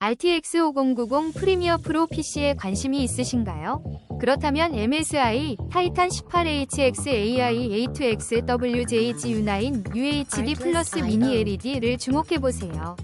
RTX 5090 프리미어 프로 PC에 관심이 있으신가요? 그렇다면 MSI 타이탄 18HX AI A2X WJGU9 UHD 플러스 미니 LED를 주목해보세요.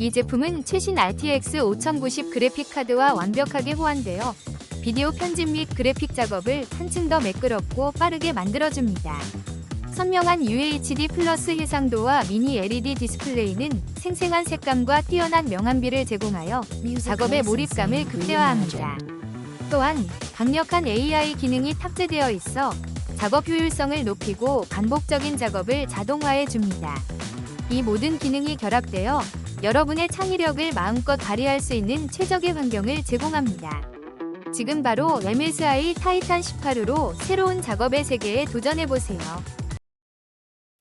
이 제품은 최신 RTX 5090 그래픽 카드와 완벽하게 호환되어 비디오 편집 및 그래픽 작업을 한층 더 매끄럽고 빠르게 만들어줍니다. 선명한 UHD 플러스 해상도와 미니 LED 디스플레이는 생생한 색감과 뛰어난 명암비를 제공하여 작업의 몰입감을 극대화합니다. 또한 강력한 AI 기능이 탑재되어 있어 작업 효율성을 높이고 반복적인 작업을 자동화해 줍니다. 이 모든 기능이 결합되어 여러분의 창의력을 마음껏 발휘할 수 있는 최적의 환경을 제공합니다. 지금 바로 MSI 타이탄 18호로 새로운 작업의 세계에 도전해보세요.